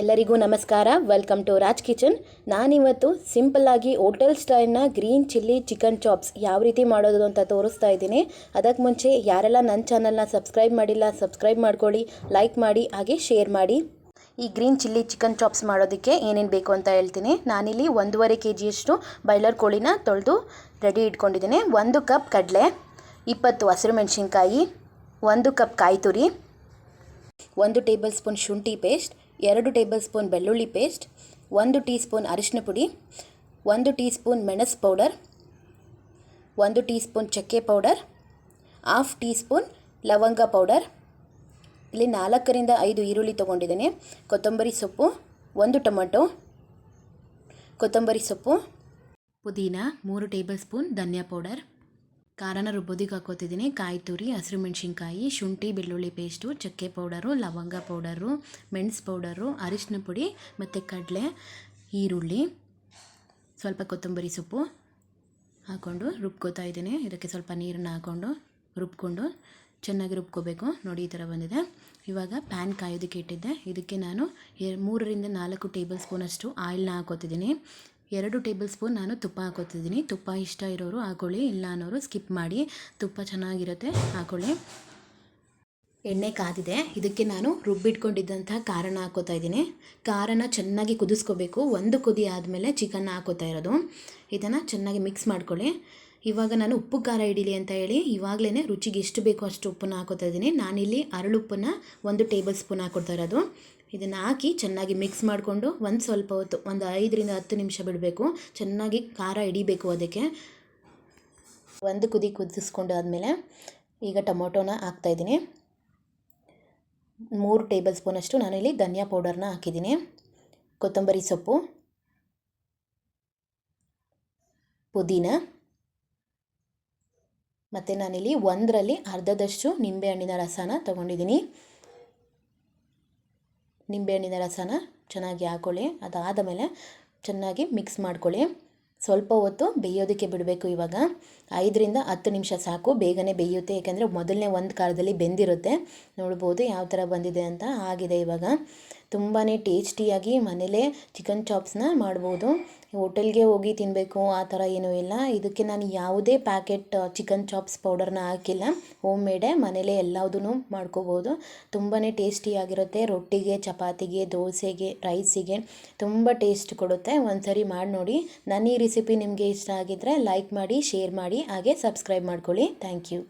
ಎಲ್ಲರಿಗೂ ನಮಸ್ಕಾರ. Welcome to Raj kitchen ನಾನಿವತ್ತು ಸಿಂಪಲ್ಲಾಗಿ ಹೋಟೆಲ್ ಸ್ಟೈಲ್ನ ಗ್ರೀನ್ ಚಿಲ್ಲಿ ಚಿಕನ್ ಚಾಪ್ಸ್ ಯಾವ ರೀತಿ ಮಾಡೋದು ಅಂತ ತೋರಿಸ್ತಾ ಇದ್ದೀನಿ. ಅದಕ್ಕೆ ಮುಂಚೆ ಯಾರೆಲ್ಲ ನನ್ನ ಚಾನಲ್ನ ಸಬ್ಸ್ಕ್ರೈಬ್ ಮಾಡಿಲ್ಲ ಸಬ್ಸ್ಕ್ರೈಬ್ ಮಾಡ್ಕೊಳ್ಳಿ ಲೈಕ್ ಮಾಡಿ, ಹಾಗೆ ಶೇರ್ ಮಾಡಿ. ಈ ಗ್ರೀನ್ ಚಿಲ್ಲಿ ಚಿಕನ್ ಚಾಪ್ಸ್ ಮಾಡೋದಕ್ಕೆ ಏನೇನು ಬೇಕು ಅಂತ ಹೇಳ್ತೀನಿ. ನಾನಿಲ್ಲಿ ಒಂದೂವರೆ ಕೆ ಜಿಯಷ್ಟು ಬಾಯ್ಲರ್ ಕೋಳಿನ ತೊಳೆದು ರೆಡಿ ಇಟ್ಕೊಂಡಿದ್ದೀನಿ. ಒಂದು ಕಪ್ ಕಡಲೆ, ಇಪ್ಪತ್ತು ಹಸಿರು ಮೆಣಸಿನ್ಕಾಯಿ, ಒಂದು ಕಪ್ ಕಾಯಿ ತುರಿ ಒಂದು ಟೇಬಲ್ ಸ್ಪೂನ್ ಶುಂಠಿ ಪೇಸ್ಟ್ ಎರಡು ಟೇಬಲ್ ಸ್ಪೂನ್ ಬೆಳ್ಳುಳ್ಳಿ ಪೇಸ್ಟ್, ಒಂದು ಟೀ ಸ್ಪೂನ್ ಅರಿಶಿನ ಪುಡಿ, ಒಂದು ಟೀ ಸ್ಪೂನ್ ಮೆಣಸು ಪೌಡರ್, ಒಂದು ಟೀ ಸ್ಪೂನ್ ಚಕ್ಕೆ ಪೌಡರ್, ಹಾಫ್ ಟೀ ಸ್ಪೂನ್ ಲವಂಗ ಪೌಡರ್. ಇಲ್ಲಿ ನಾಲ್ಕರಿಂದ ಐದು ಈರುಳ್ಳಿ ತೊಗೊಂಡಿದ್ದೇನೆ. ಕೊತ್ತಂಬರಿ ಸೊಪ್ಪು, ಒಂದು ಟೊಮೆಟೊ, ಕೊತ್ತಂಬರಿ ಸೊಪ್ಪು, ಪುದೀನ, ಮೂರು ಟೇಬಲ್ ಸ್ಪೂನ್ ಧನಿಯಾ ಪೌಡರ್. ಖಾರನ ರುಬ್ಬೋದಿಗೆ ಹಾಕೋತಿದ್ದೀನಿ ಕಾಯಿ ತುರಿ, ಹಸಿರು ಮೆಣಸಿನ್ಕಾಯಿ, ಶುಂಠಿ, ಬೆಳ್ಳುಳ್ಳಿ ಪೇಸ್ಟು ಚಕ್ಕೆ ಪೌಡರು, ಲವಂಗ ಪೌಡರು, ಮೆಣಸು ಪೌಡರು ಅರಿಶಿನ ಪುಡಿ ಮತ್ತು ಕಡಲೆ, ಈರುಳ್ಳಿ, ಸ್ವಲ್ಪ ಕೊತ್ತಂಬರಿ ಸೊಪ್ಪು ಹಾಕ್ಕೊಂಡು ರುಬ್ಕೋತಾ ಇದ್ದೀನಿ. ಇದಕ್ಕೆ ಸ್ವಲ್ಪ ನೀರನ್ನು ಹಾಕ್ಕೊಂಡು ರುಬ್ಕೊಂಡು ಚೆನ್ನಾಗಿ ರುಬ್ಕೋಬೇಕು. ನೋಡಿ, ಈ ಥರ ಬಂದಿದೆ. ಇವಾಗ ಪ್ಯಾನ್ ಕಾಯೋದಕ್ಕೆ ಇಟ್ಟಿದ್ದೆ. ಇದಕ್ಕೆ ನಾನು ಮೂರರಿಂದ ನಾಲ್ಕು ಟೇಬಲ್ ಸ್ಪೂನಷ್ಟು ಆಯಿಲ್ನ ಹಾಕೋತಿದ್ದೀನಿ ಎರಡು ಟೇಬಲ್ ಸ್ಪೂನ್ ನಾನು ತುಪ್ಪ ಹಾಕೋತಿದ್ದೀನಿ. ತುಪ್ಪ ಇಷ್ಟ ಇರೋರು ಹಾಕೊಳ್ಳಿ, ಇಲ್ಲ ಅನ್ನೋರು ಸ್ಕಿಪ್ ಮಾಡಿ. ತುಪ್ಪ ಚೆನ್ನಾಗಿರುತ್ತೆ, ಹಾಕೊಳ್ಳಿ. ಎಣ್ಣೆ ಕಾದಿದೆ. ಇದಕ್ಕೆ ನಾನು ರುಬ್ಬಿಟ್ಕೊಂಡಿದ್ದಂಥ ಖಾರನ ಹಾಕೋತಾ ಇದ್ದೀನಿ. ಖಾರನ ಚೆನ್ನಾಗಿ ಕುದಿಸ್ಕೋಬೇಕು. ಒಂದು ಕುದಿ ಆದಮೇಲೆ ಚಿಕನ್ನ ಹಾಕೋತಾ ಇರೋದು. ಇದನ್ನು ಚೆನ್ನಾಗಿ ಮಿಕ್ಸ್ ಮಾಡ್ಕೊಳ್ಳಿ. ಇವಾಗ ನಾನು ಉಪ್ಪು ಖಾರ ಹಿಡೀಲಿ ಅಂತ ಹೇಳಿ ಇವಾಗಲೇ ರುಚಿಗೆ ಎಷ್ಟು ಬೇಕೋ ಅಷ್ಟು ಉಪ್ಪನ್ನ ಹಾಕೋತಾ ಇದ್ದೀನಿ. ನಾನಿಲ್ಲಿ ಅರಳುಪ್ಪನ್ನು ಒಂದು ಟೇಬಲ್ ಸ್ಪೂನ್ ಹಾಕೊಡ್ತಾ ಇರೋದು. ಇದನ್ನು ಹಾಕಿ ಚೆನ್ನಾಗಿ ಮಿಕ್ಸ್ ಮಾಡಿಕೊಂಡು ಒಂದು ಸ್ವಲ್ಪ ಹೊತ್ತು, ಒಂದು ಐದರಿಂದ ಹತ್ತು ನಿಮಿಷ ಬಿಡಬೇಕು. ಚೆನ್ನಾಗಿ ಖಾರ ಹಿಡಿಬೇಕು ಅದಕ್ಕೆ. ಒಂದು ಕುದಿ ಕುದಿಸ್ಕೊಂಡು ಆದಮೇಲೆ ಈಗ ಟೊಮೊಟೊನ ಹಾಕ್ತಾಯಿದ್ದೀನಿ ಮೂರು ಟೇಬಲ್ ಸ್ಪೂನಷ್ಟು ನಾನಿಲ್ಲಿ ಧನಿಯಾ ಪೌಡರ್ನ ಹಾಕಿದ್ದೀನಿ. ಕೊತ್ತಂಬರಿ ಸೊಪ್ಪು, ಪುದೀನ, ಮತ್ತು ನಾನಿಲ್ಲಿ ಒಂದರಲ್ಲಿ ಅರ್ಧದಷ್ಟು ನಿಂಬೆಹಣ್ಣಿನ ರಸನ ತೊಗೊಂಡಿದ್ದೀನಿ. ನಿಂಬೆಹಣ್ಣಿನ ರಸನ ಚೆನ್ನಾಗಿ ಹಾಕ್ಕೊಳ್ಳಿ ಅದಾದ ಮೇಲೆ ಚೆನ್ನಾಗಿ ಮಿಕ್ಸ್ ಮಾಡ್ಕೊಳ್ಳಿ. ಸ್ವಲ್ಪ ಹೊತ್ತು ಬೇಯೋದಕ್ಕೆ ಬಿಡಬೇಕು ಇವಾಗ. ಐದರಿಂದ ಹತ್ತು ನಿಮಿಷ ಸಾಕು, ಬೇಗನೆ ಬೇಯುತ್ತೆ. ಏಕೆಂದರೆ ಮೊದಲನೇ ಒಂದು ಕಾಲದಲ್ಲಿ ಬೆಂದಿರುತ್ತೆ. ನೋಡ್ಬೋದು ಯಾವ ಥರ ಬಂದಿದೆ ಅಂತ ಆಗಿದೆ ಇವಾಗ. ತುಂಬಾ ಟೇಸ್ಟಿಯಾಗಿ ಮನೇಲೇ ಚಿಕನ್ ಚಾಪ್ಸ್ನ ಮಾಡ್ಬೋದು. ಹೋಟೆಲ್ಗೆ ಹೋಗಿ ತಿನ್ನಬೇಕು ಆ ಥರ ಏನೂ ಇಲ್ಲ. ಇದಕ್ಕೆ ನಾನು ಯಾವುದೇ ಪ್ಯಾಕೆಟ್ ಚಿಕನ್ ಚಾಪ್ಸ್ ಪೌಡರ್ನ ಹಾಕಿಲ್ಲ. ಹೋಮ್ ಮೇಡೇ ಮನೇಲೇ ಎಲ್ಲದೂ ಮಾಡ್ಕೋಬೋದು. ತುಂಬಾ ಟೇಸ್ಟಿಯಾಗಿರುತ್ತೆ. ರೊಟ್ಟಿಗೆ, ಚಪಾತಿಗೆ, ದೋಸೆಗೆ ರೈಸಿಗೆ ತುಂಬ ಟೇಸ್ಟ್ ಕೊಡುತ್ತೆ. ಒಂದು ಸರಿ ಮಾಡಿ ನೋಡಿ. ನನ್ನ ಈ ರೆಸಿಪಿ ನಿಮಗೆ ಇಷ್ಟ ಆಗಿದ್ದರೆ ಲೈಕ್ ಮಾಡಿ ಶೇರ್ ಮಾಡಿ, ಹಾಗೆ ಸಬ್ಸ್ಕ್ರೈಬ್ ಮಾಡ್ಕೊಳ್ಳಿ. Thank you